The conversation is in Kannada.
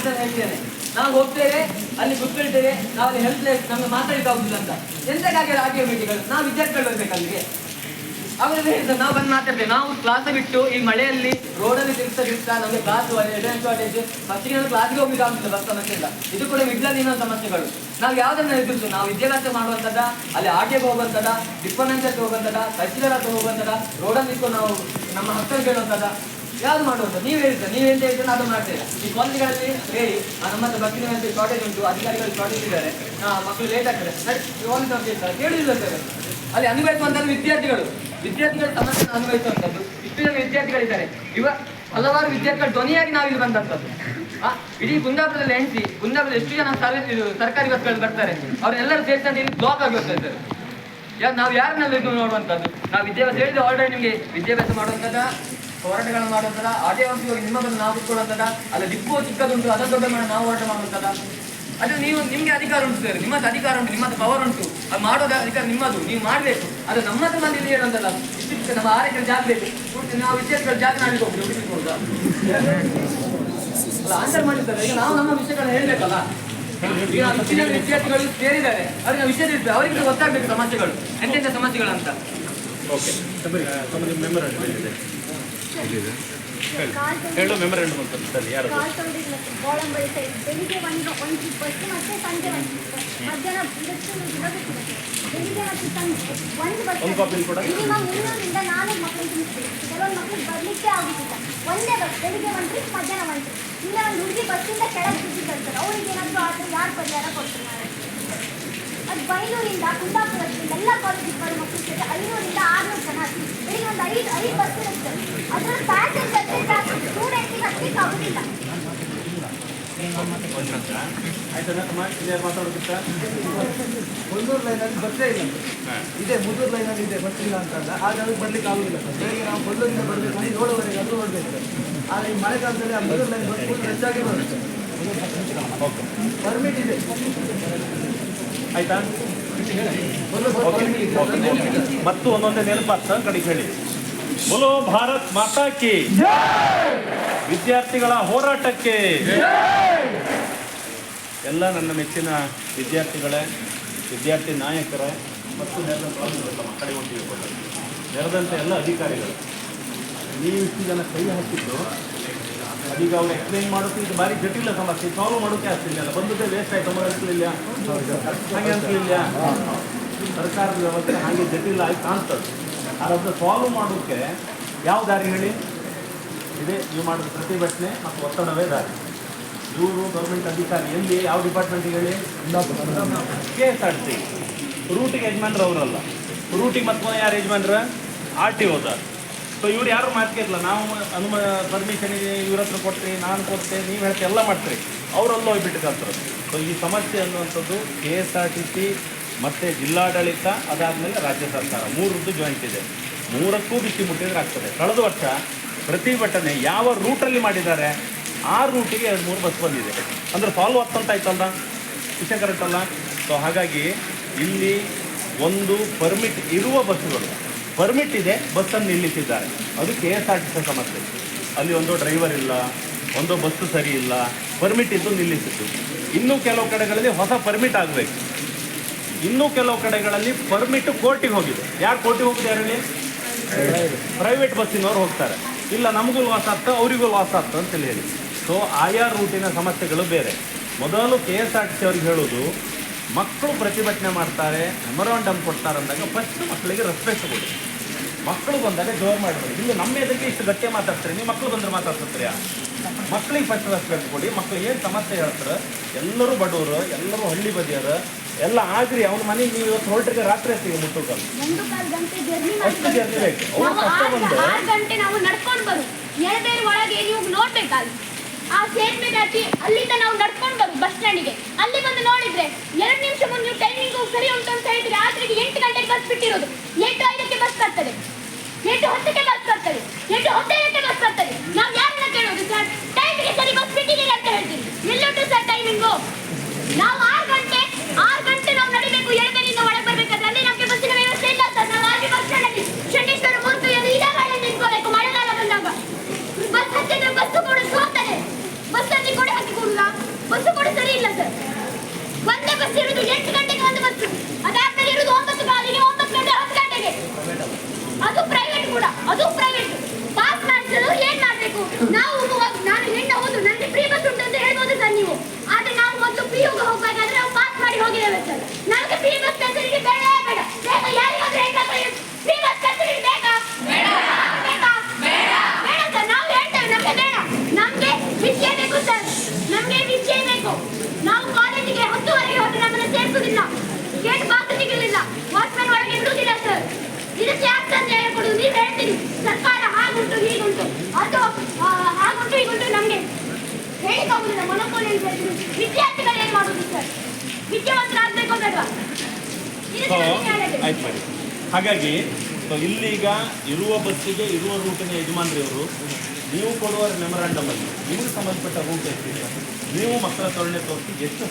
ಇದನ್ನು ಹೇಳ್ತೇನೆ. ನಾವು ಹೋಗ್ತೇವೆ ಅಲ್ಲಿ ಗೊತ್ತಿರ್ತೇವೆ ನಾವು ಅಲ್ಲಿ ಹೆಲ್ಪ್ಲೆಸ್ ನಮ್ಗೆ ಮಾತಾಡ್ಲಿಕ್ಕೆ ಆಗುದಿಲ್ಲ ಅಂತ. ಎಂತಕ್ಕಾಗಿ ರಾಜ್ಯ ಭೇಟಿಗಳು ನಾವು ವಿದ್ಯಾರ್ಥಿಗಳು ಬರ್ಬೇಕು ಅಲ್ಲಿಗೆ. ಅವರೆಲ್ಲ ಹೇಳ್ತಾರೆ ನಾವು ಬಂದು ಮಾತಾಡ್ತೇವೆ. ನಾವು ಕ್ಲಾಸ್ ಬಿಟ್ಟು ಈ ಮಳೆಯಲ್ಲಿ ರೋಡಲ್ಲಿ ತಿರ್ಗ್ತಾ ತಿರ್ಗ್ತಾ ನಮಗೆ ಕ್ಲಾಸ್ ಎಟೆಂಡ್ ಶಾರ್ಟೇಜ್ ಫಸ್ಟಿಗೆ ಕ್ಲಾಸ್ಗೆ ಹೋಗ್ಲಿಕ್ಕೆ ಆಗುದಿಲ್ಲ, ಬಸ್ ಸಮಸ್ಯೆ ಇಲ್ಲ. ಇದು ಕೂಡ ಮಿಡ್ಲಲ್ಲಿನ ಸಮಸ್ಯೆಗಳು. ನಾವು ಯಾವ್ದನ್ನ ಎದುರಿಸು ನಾವು ವಿದ್ಯಾಭ್ಯಾಸ ಮಾಡುವಂತದ ಅಲ್ಲಿ ಆಟೆಗೆ ಹೋಗುವಂತದ ಡಿಪೆಂಡೆನ್ಸ್ ಹೋಗುವಂಥದ್ದ ತಹಸೀಲ್ದಾರ್ ಹತ್ರ ಹೋಗುವಂತದ ರೋಡಲ್ಲಿ ಕೂಡ ನಾವು ನಮ್ಮ ಹಕ್ಕನ್ನು ಕೇಳುವಂತದ ಯಾವ್ದು ಮಾಡುವಂತ ನೀವು ಹೇಳ್ತಾರೆ? ನೀವು ಎಂತ ಹೇಳ್ತಾರೆ ಅದು ಮಾಡ್ತೇವೆ ಈ ಕಾಲೇಜ್ಗಳಲ್ಲಿ ಹೇಳಿ ನಮ್ಮ ಹತ್ರ ವ್ಯವಸ್ಥೆ ಶಾರ್ಟೇಜ್ ಉಂಟು ಅಧಿಕಾರಿಗಳು ಶಾರ್ಟೇಜ್ ಇದ್ದಾರೆ. ಮಕ್ಕಳು ಲೇಟ್ ಆಗ್ತದೆ ಸರಿ ಅಂತ ಹೇಳ್ತಾರೆ ಸರ್? ಅಲ್ಲಿ ಅನುಭವಿಸುವಂತದ್ದು ವಿದ್ಯಾರ್ಥಿಗಳು. ವಿದ್ಯಾರ್ಥಿಗಳ ಸಮಸ್ಯೆ ಅನುಭವಿಸುವಂತದ್ದು. ಇಷ್ಟು ಜನ ವಿದ್ಯಾರ್ಥಿಗಳಿದ್ದಾರೆ. ಇವ ಹಲವಾರು ವಿದ್ಯಾರ್ಥಿಗಳು ಧ್ವನಿಯಾಗಿ ನಾವಿಲ್ಲಿ ಬಂದಂತದ್ದು ಆ, ಇಡೀ ಕುಂದಾಪುರದಲ್ಲಿ ಎಣಿಸಿ ಕುಂದಾಪುರದಲ್ಲಿ ಎಷ್ಟು ಜನ ಸರ್ಕಾರಿ ಬಸ್ಗಳು ಬರ್ತಾರೆ. ಅವರೆಲ್ಲರೂ ಸೇರಿಸಂತ ಇಲ್ಲಿ ಬ್ಲಾಕ್ ಆಗಿ ಹೋಗ್ತಾ ಇದ್ದಾರೆ ಯಾ ನಾವು ನೋಡುವಂಥದ್ದು? ನಾವು ವಿದ್ಯಾಭ್ಯಾಸ ಹೇಳಿದ್ರೆ ಆಲ್ರೆಡಿ ನಿಮಗೆ ವಿದ್ಯಾಭ್ಯಾಸ ಮಾಡುವಂಥದ್ದು? ಹೋರಾಟಗಳನ್ನು ಮಾಡುವಂತದ ಅದೇ ಒಂದು ಇವಾಗ ನಿಮ್ಮ ಬಂದು ನಾವು ಕೂತ್ಕೊಳ್ಳುವಂತದ ಅಲ್ಲ ದಿಕ್ಕು ಚಿಕ್ಕದುಂಟು ಅದನ್ನು ದೊಡ್ಡ ಮಾಡಿ ನಾವು ಹೋರಾಟ ಮಾಡುವಂತದ. ಅದು ನೀವು ನಿಮ್ಗೆ ಅಧಿಕಾರ ಉಂಟು ಸರ್ ನಿಮ್ಮದು ಅಧಿಕಾರ ಉಂಟು ನಿಮ್ಮದು ಪವರ್ ಉಂಟು. ಅದು ಮಾಡೋದ ಅಧಿಕಾರ ನಿಮ್ಮದು ನೀವು ಮಾಡಬೇಕು. ಅದು ನಮ್ಮ ಮಂದಿ ಇಲ್ಲಿ ಹೇಳುವಂತಲ್ಲ ಇಷ್ಟು ನಮ್ಮ ಆರೋಗ್ಯ ಜಾತಿ ಬೇಕು ನಾವು ವಿದ್ಯಾರ್ಥಿಗಳ ಜಾಗ ನಾಡಿಗೆ ಹೋಗ್ತೀವಿ? ಅಲ್ಲ ಆನ್ಸರ್ ಮಾಡಿದ್ದಾರೆ. ಈಗ ನಾವು ನಮ್ಮ ವಿಷಯಗಳನ್ನ ಹೇಳಬೇಕಲ್ಲ? ಈಗ ಹೆಚ್ಚಿನ ವಿದ್ಯಾರ್ಥಿಗಳು ಸೇರಿದ್ದಾರೆ. ಅವ್ರಿಗೆ ನಾವು ವಿಷಯ ಇರ್ತದೆ ಅವರಿಗೆ ಗೊತ್ತಾಗಬೇಕು ಸಮಸ್ಯೆಗಳು ಎಂತೆಂಥ ಸಮಸ್ಯೆಗಳು ಅಂತ. ಓಕೆ ಹೇಳು. ಮೆಮೊರಂಡಮ್ ಅಂತ ಸರಿ ಯಾರು ಕಾಲ್ ತೊಗೊಂಡಿಲ್ಲ ಗೋಳಂಬಳಿ ಸೈಡ್ ಬೆಳಿಗ್ಗೆ ಒಂದು ಒಂದು ಬಸ್ ಮತ್ತೆ ಸಂಜೆ ಒಂದು ಬಸ್ ಮಧ್ಯಾಹ್ನ ಇದಕ್ಕೆ ಬೆಳಿಗ್ಗೆ ಮತ್ತು ಸಂಜೆ ಒಂದು ಬಸ್ ಒಂದು ಕಾಪಿ ಕೂಡ. ಮಿನಿಮಮ್ ಮುನ್ನೂರಿಂದ ನಾಲ್ಕು ಮಕ್ಕಳು ತುಂಬಿಸ್ತೀವಿ ಕೆಲವೊಂದು ಮಕ್ಕಳು ಬರಲಿಕ್ಕೆ ಆಗುದಿಲ್ಲ. ಒಂದೇ ಬಸ್ ಬೆಳಿಗ್ಗೆ ಒಂದು ಟ್ರಿಪ್ ಮಧ್ಯಾಹ್ನ ಒಂದು ಟ್ರಿಪ್ ಇನ್ನೇ ಒಂದು ಹುಡುಗಿ ಬಸ್ಸಿಂದ ಕೆಳಗೆ ಬಿದ್ದು ಕಳ್ತಾರೆ ಅವರಿಗೆ ಏನಾದರೂ ಆದರೆ ಯಾರು ಪರಿಹಾರ ಕೊಡ್ತಾರೆ? ಅದು ಬೈನೂರಿಂದ ಕುಂದಾಪುರದಿಂದ ಎಲ್ಲ ಕಾಲೇಜಿಗೆ ಬರೋ ಮಕ್ಕಳು ಸೇರಿ ಮುನ್ನೂರು ಲೈನಲ್ಲಿ ಬರ್ತೇ ಇದೆ ಲೈನಲ್ಲಿ ಇದೆ ಬರ್ತಿಲ್ಲ ಬರ್ಲಿಕ್ಕೆ ಆಗುದಿಲ್ಲ ನಾವು ಏಳುವರೆಗೆ ಆದರೆ ಈ ಮಳೆಗಾಲದಲ್ಲಿ ಆ ಲೈನ್ ಹೆಚ್ಚಾಗಿ ಬರುತ್ತೆ ಪರ್ಮಿಟ್ ಇದೆ ಆಯ್ತಾ ಮತ್ತು ಒಂದೊಂದೇ ನೆನಪಾಗ್ತದೆ ಕಡೆಗೆ ಹೇಳಿ. ಬೋಲೋ ಭಾರತ್ ಮಾತಾ ಕಿ ವಿದ್ಯಾರ್ಥಿಗಳ ಹೋರಾಟಕ್ಕೆ ಎಲ್ಲ ನನ್ನ ಮೆಚ್ಚಿನ ವಿದ್ಯಾರ್ಥಿಗಳೇ, ವಿದ್ಯಾರ್ಥಿ ನಾಯಕರೇ, ಮತ್ತು ನೆರೆದಂಥ ಎಲ್ಲ ಅಧಿಕಾರಿಗಳು, ನೀವು ಇಷ್ಟು ಜನ ಕೈ ಹಾಕಿದ್ದು, ಅದೀಗ ಅವ್ರು ಎಕ್ಸ್ಪ್ಲೈನ್ ಮಾಡೋಕೆ ಇದು ಭಾರಿ ಜಟಿಲ ಸಮಸ್ಯೆ ಸಾಲ್ವ್ ಮಾಡೋಕೆ ಆಗ್ತಿಲ್ಲ ಬಂದದ್ದೇ ವೇಸ್ಟ್ ಆಯ್ತು ಅಮ್ಮ ಅನ್ಸಲಿಲ್ಲ ಹಾಗೆ ಅನ್ಸಲಿಲ್ಲ ಸರ್ಕಾರದ ವ್ಯವಸ್ಥೆ ಹಾಗೆ ಜಟಿಲ ಆಗಿ ಕಾಣ್ತದೆ. ಅದನ್ನು ಸಾಲ್ವ್ ಮಾಡೋಕ್ಕೆ ಯಾವ ದಾರಿ ಹೇಳಿ? ಇದೆ, ನೀವು ಮಾಡಿದ ಪ್ರತಿಭಟನೆ ಮತ್ತು ಒತ್ತಡವೇ ದಾರಿ. ಇವರು ಗೌರ್ಮೆಂಟ್ ಅಧಿಕಾರಿ ಎಲ್ಲಿ, ಯಾವ ಡಿಪಾರ್ಟ್ಮೆಂಟ್ ಹೇಳಿ? ಕೆ ಎಸ್ ಆರ್ ಟಿ ರೂಟಿಗೆ ಯಜಮಾನ್ರು ಅವರಲ್ಲ. ರೂಟಿಗೆ ಮತ್ತೆ ಯಾರು ಯಜಮಾನ್ರ? ಆರ್ ಟಿ ಓದ ಸೊ ಇವ್ರು ಯಾರು ಮಾತಿಗೆ ಇಲ್ಲ ನಾವು ಅನುಮ ಪರ್ಮಿಷನ್ ಇವ್ರ ಹತ್ರ ನಾನು ಕೊಡ್ತೇನೆ ನೀವು ಹೇಳ್ತೀವಿ ಎಲ್ಲ ಮಾಡ್ತೀರಿ. ಅವರೆಲ್ಲ ಹೋಗ್ಬಿಟ್ಟು ಸೊ ಈ ಸಮಸ್ಯೆ ಅನ್ನುವಂಥದ್ದು K S R T C ಮತ್ತು ಜಿಲ್ಲಾಡಳಿತ ಅದಾದಮೇಲೆ ರಾಜ್ಯ ಸರ್ಕಾರ. ಮೂರದ್ದು ಜಾಯಿಂಟ್ ಇದೆ. ಮೂರಕ್ಕೂ ಬಿಸಿ ಮುಟ್ಟಿದ್ರೆ ಆಗ್ತದೆ. ಕಳೆದ ವರ್ಷ ಪ್ರತಿಭಟನೆ ಯಾವ ರೂಟಲ್ಲಿ ಮಾಡಿದ್ದಾರೆ? ಆ ರೂಟಿಗೆ ಎರಡು ಮೂರು ಬಸ್ ಬಂದಿದೆ. ಅಂದರೆ ಸಾಲ್ವ್ ಅಂತ ಆಯ್ತಲ್ಲ? ವಿಷಯ ಕರೆಕ್ಟ್ ಅಲ್ಲ ಸೊ ಹಾಗಾಗಿ ಇಲ್ಲಿ ಒಂದು ಪರ್ಮಿಟ್ ಇರುವ ಬಸ್ಸುಗಳು. ಪರ್ಮಿಟ್ ಇದೆ, ಬಸ್ಸನ್ನು ನಿಲ್ಲಿಸಿದ್ದಾರೆ. ಅದು K S R T C ಸಮಸ್ಯೆ. ಅಲ್ಲಿ ಒಂದು ಡ್ರೈವರ್ ಇಲ್ಲ, ಒಂದು ಬಸ್ಸು ಸರಿ ಇಲ್ಲ ಪರ್ಮಿಟ್ ಇದ್ದು ನಿಲ್ಲಿಸಿತ್ತು ಇನ್ನೂ ಕೆಲವು ಕಡೆಗಳಲ್ಲಿ ಹೊಸ ಪರ್ಮಿಟ್ ಆಗಬೇಕು. ಇನ್ನೂ ಕೆಲವು ಕಡೆಗಳಲ್ಲಿ ಪರ್ಮಿಟ್ ಕೋರ್ಟಿಗೆ ಹೋಗಿದೆ. ಯಾರು ಕೋರ್ಟಿಗೆ ಹೋಗಿದ್ದಾರೆ ಹೇಳಿ? ಪ್ರೈವೇಟ್ ಬಸ್ಸಿನವ್ರು ಹೋಗ್ತಾರೆ. ಇಲ್ಲ, ನಮಗೂ ಲಾಸ್ ಆಗ್ತಾ ಅವರಿಗೂ ಲಾಸ್ ಆಗ್ತದೆ ಅಂತ ಹೇಳಿ ಸೊ ಆಯಾ ರೂಟಿನ ಸಮಸ್ಯೆಗಳು ಬೇರೆ. ಮೊದಲು K S R T C ಅವ್ರಿಗೆ ಹೇಳೋದು, ಮಕ್ಕಳು ಪ್ರತಿಭಟನೆ ಮಾಡ್ತಾರೆ ಮೆಮೊರಾಂಡಮ್ ಕೊಡ್ತಾರೆ ಅಂದಾಗ ಫಸ್ಟ್ ಮಕ್ಕಳಿಗೆ ರೆಸ್ಪೆಕ್ಟ್ ಕೊಡಿ. ಮಕ್ಕಳು ಬಂದಾಗ ಜೋರು ಮಾಡಬೇಡಿ. ಇಲ್ಲಿ, ನಮ್ಮ ಎದಕ್ಕೆ ಇಷ್ಟು ಗಟ್ಟಿ ಮಾತಾಡ್ತಾರೆ, ನೀವು ಮಕ್ಕಳು ಬಂದರೆ ಮಾತಾಡ್ತೀರಾ ಮಕ್ಕಳಿಗೆ ಫಸ್ಟ್ ರೆಸ್ಪೆಕ್ಟ್ ಕೊಡಿ. ಮಕ್ಕಳು ಏನು ಸಮಸ್ಯೆ ಹೇಳ್ತಾರೆ, ಎಲ್ಲರೂ ಬಡವರು, ಎಲ್ಲರೂ ಹಳ್ಳಿ ಬದಿಯರು ಎಲ್ಲ ಆಗ್ರಿ ಅವ್ನ ಮನೆಗೆ ನೀವು ಇವತ್ತು ಹೊರಟ್ರಿಗೆ ರಾತ್ರಿ ಹೊತ್ತಿಗೆ ಮುಟ್ಟುಕಲ್ಲ ಒಂದು ಕಾಲು ಗಂಟೆ ಜರ್ನಿ ಅಷ್ಟು ಜರ್ನಿ ಬೇಕು. ಅವ್ರು ನಾವು ಕಷ್ಟ ಬಂದು. ಆರು ಗಂಟೆ ನಾವು ನಡ್ಕೊಂಡು ಬರು. ಎಳಬೇರು ಒಳಗೆ ನೀವು ನೋಡ್ಬೇಕಲ್ಲಿ ಆ ಸೇತುವೆ ದಾಟಿ ಅಲ್ಲಿಂದ ನಾವು ನಡ್ಕೊಂಡು ಬರು ಬಸ್ ಸ್ಟ್ಯಾಂಡಿಗೆ ಅಲ್ಲಿ ಬಂದು ನೋಡಿದ್ರೆ ಎರಡು ನಿಮಿಷ ಮುಂದೆ ನೀವು ಟೈಮಿಂಗ್ ಸರಿ ಉಂಟು ಅಂತ ಹೇಳಿದ್ರೆ ರಾತ್ರಿಗೆ ಎಂಟು ಗಂಟೆಗೆ ಬಸ್ ಬಿಟ್ಟಿರೋದು. ಎಂಟು ಐದಕ್ಕೆ ಬಸ್ ಬರ್ತದೆ. ಎಂಟು ಹತ್ತಕ್ಕೆ ಬಸ್ ಬರ್ತದೆ. ಎಂಟು ಹದಿನೈದಕ್ಕೆ Now ಆಯ್ತು ಮಾಡಿ. ಹಾಗಾಗಿ, ಸೊ ಇಲ್ಲೀಗ ಇರುವ ಬಸ್ಸಿಗೆ ಇರುವ ರೂಟಿನ ಯಜಮಾನ್ರಿ ಅವರು, ನೀವು ಕೊಡುವ ಮೆಮೊರಾಂಡಮಲ್ಲಿ ನಿಮಗೆ ಸಂಬಂಧಪಟ್ಟ ರೂಟ್ ಎಷ್ಟಿದೆ, ನೀವು ಮಕ್ಕಳ ತೊಳೆ ತೋರಿಸಿ ಎಷ್ಟು